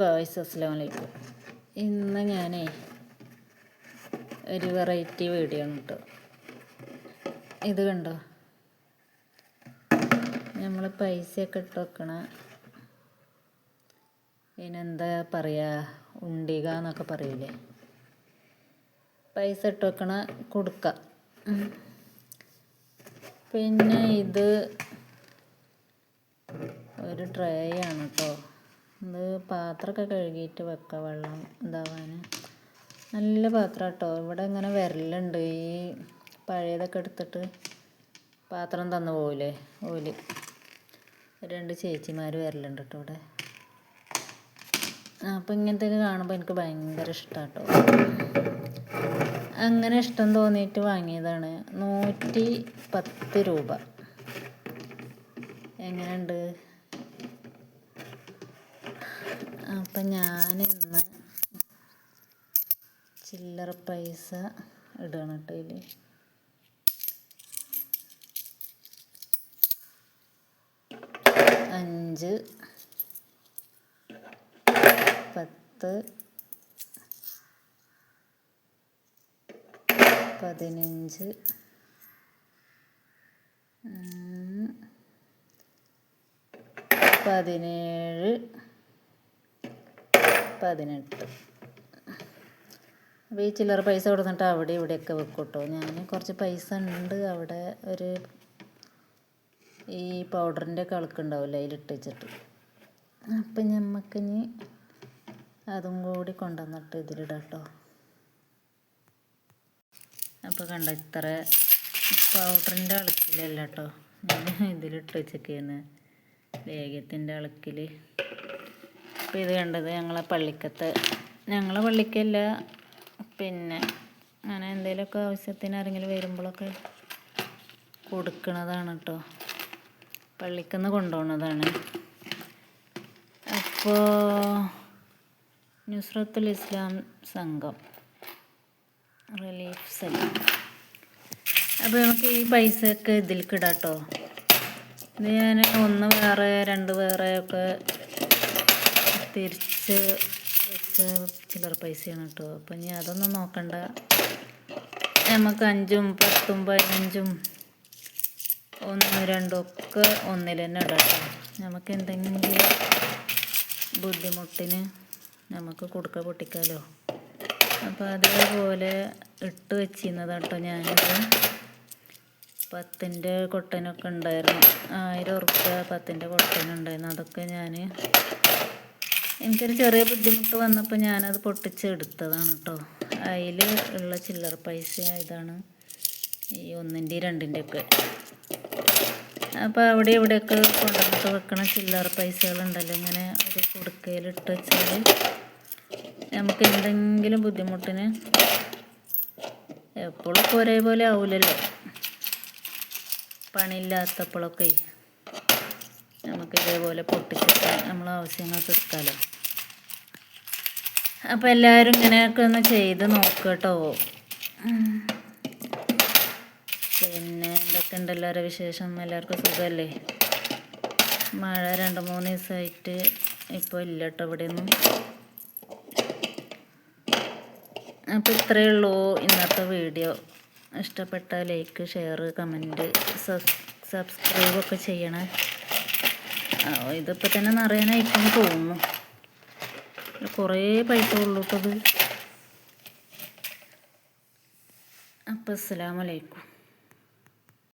Guys അസ്സാം വലൈക്കും ഇന്ന് ഞാനേ ഒരു വെറൈറ്റി വീഡിയോ ആണ് കേട്ടോ ഇത് കണ്ടോ? നമ്മൾ പൈസയൊക്കെ ഇട്ട് വെക്കണ ഇതിനെന്താ പറയുക ഉണ്ടിക എന്നൊക്കെ പറയൂലേ? പൈസ ഇട്ട് വെക്കണ കൊടുക്ക. പിന്നെ ഇത് ഒരു ട്രേ ആണ് കേട്ടോ ഇത് പാത്രമൊക്കെ കഴുകിയിട്ട് വെക്കാം വെള്ളം ഇതാവാൻ നല്ല പാത്രം കേട്ടോ ഇവിടെ ഇങ്ങനെ വരലുണ്ട്. ഈ പഴയതൊക്കെ എടുത്തിട്ട് പാത്രം തന്നു പോവില്ലേ ഓൽ. രണ്ട് ചേച്ചിമാർ വരലുണ്ട് കേട്ടോ ഇവിടെ. അപ്പം ഇങ്ങനത്തെ കാണുമ്പോൾ എനിക്ക് ഭയങ്കര ഇഷ്ടമാണ് കേട്ടോ അങ്ങനെ ഇഷ്ടം തോന്നിയിട്ട് വാങ്ങിയതാണ്. നൂറ്റി പത്ത് രൂപ. എങ്ങനെയുണ്ട്? അപ്പം ഞാനിന്ന് ചില്ലറ പൈസ ഇടണം കേട്ടോ ഇതിൽ അഞ്ച് പത്ത് പതിനഞ്ച് പതിനേഴ് പതിനെട്ട് അപ്പോൾ ഈ ചില്ലറ പൈസ കൊടുത്തിട്ട് അവിടെ ഇവിടെയൊക്കെ വെക്കൂട്ടോ. കേട്ടോ ഞാൻ കുറച്ച് പൈസ ഉണ്ട്. അവിടെ ഒരു ഈ പൗഡറിന്റെ കളക്കുണ്ടാവില്ല അതിലിട്ട് വെച്ചിട്ട് അപ്പം ഞമ്മക്കിനി അതും കൂടി കൊണ്ടുവന്നിട്ട് ഇതിലിടാം കേട്ടോ അപ്പോൾ കണ്ട ഇത്ര പൗഡറിന്റെ അളക്കിലല്ല കേട്ടോ. ഞാൻ ഇതിലിട്ട് വെച്ചൊക്കെയാണ്. ലേഖ്യത്തിന്റെ അളക്കിൽ അപ്പോൾ ഇത് കണ്ടത് ഞങ്ങളെ പള്ളിക്കത്ത്. ഞങ്ങളെ പള്ളിക്കല്ല പിന്നെ അങ്ങനെ എന്തെങ്കിലുമൊക്കെ ആവശ്യത്തിന് ആരെങ്കിലും വരുമ്പോഴൊക്കെ കൊടുക്കണതാണ് കേട്ടോ പള്ളിക്കുന്ന് കൊണ്ടുപോകുന്നതാണ് അപ്പോൾ നുസ്രത്തുൽ ഇസ്ലാം സംഘം റിലീഫ് സെൽ അപ്പോൾ നമുക്ക് ഈ പൈസയൊക്കെ ഇതിൽക്കിടാം കേട്ടോ ഇത് ഞാൻ ഒന്ന് വേറെ രണ്ട് വേറെ ഒക്കെ തിരിച്ച് വെച്ച ചില്ലറ പൈസയാണ് കേട്ടോ. അപ്പം ഇനി അതൊന്നും നോക്കണ്ട. നമുക്ക് അഞ്ചും പത്തും പതിനഞ്ചും ഒന്നും രണ്ടും ഒക്കെ ഒന്നിൽ തന്നെ ഇടാം കേട്ടോ. നമുക്ക് എന്തെങ്കിലും ബുദ്ധിമുട്ടിന് നമുക്ക് കൊടുക്ക പൊട്ടിക്കാലോ. അപ്പോൾ അതേപോലെ ഇട്ട് വെച്ചിരുന്നത് കേട്ടോ ഞാനിത്. പത്തിന്റെ കൊട്ടനൊക്കെ ഉണ്ടായിരുന്നു. ആയിരം ഉറുപ്പ്യ പത്തിന്റെ കൊട്ടനുണ്ടായിരുന്നു. അതൊക്കെ ഞാൻ എനിക്കൊരു ചെറിയ ബുദ്ധിമുട്ട് വന്നപ്പോൾ ഞാനത് പൊട്ടിച്ചെടുത്തതാണ് കേട്ടോ അതിൽ ഉള്ള ചില്ലറ പൈസ ഇതാണ് ഈ ഒന്നിന്റെ രണ്ടിന്റെ ഒക്കെ അപ്പോൾ അവിടെ ഇവിടെയൊക്കെ കൊണ്ടുവന്നിട്ട് വെക്കണ ചില്ലറ പൈസകളുണ്ടല്ലോ ഇങ്ങനെ ഒരു കുടുക്കയിലിട്ട് വെച്ചാൽ നമുക്ക് എന്തെങ്കിലും ബുദ്ധിമുട്ടിന് എപ്പോഴും ഒരേപോലെ ആവില്ലല്ലോ പണിയില്ലാത്തപ്പോഴൊക്കെ നമുക്ക് ഇതേപോലെ പൊട്ടിച്ചിട്ട് നമ്മൾ ആവശ്യങ്ങൾക്ക് എടുക്കാമല്ലോ അപ്പോൾ എല്ലാവരും ഇങ്ങനെയൊക്കെ ഒന്ന് ചെയ്ത് നോക്കുക കേട്ടോ. പിന്നെ എന്തൊക്കെ ഉണ്ട് എല്ലാവരുടെ വിശേഷം? എല്ലാവർക്കും സുഖമല്ലേ മഴ രണ്ട് മൂന്ന് ദിവസമായിട്ട് ഇപ്പോൾ ഇല്ല കേട്ടോ ഇവിടെയൊന്നും. അപ്പോൾ ഇത്രയേ ഉള്ളൂ ഇന്നത്തെ വീഡിയോ. ഇഷ്ടപ്പെട്ട ലൈക്ക് ഷെയർ കമന്റ് സബ്സ്ക്രൈബ് ഒക്കെ ചെയ്യണേ. ഇതിപ്പോൾ തന്നെ നിറയാനായിട്ടെന്ന് തോന്നുന്നു കുറേ പൈസ ഉള്ളൂട്ടത്. അപ്പം അസ്സലാമലൈക്കും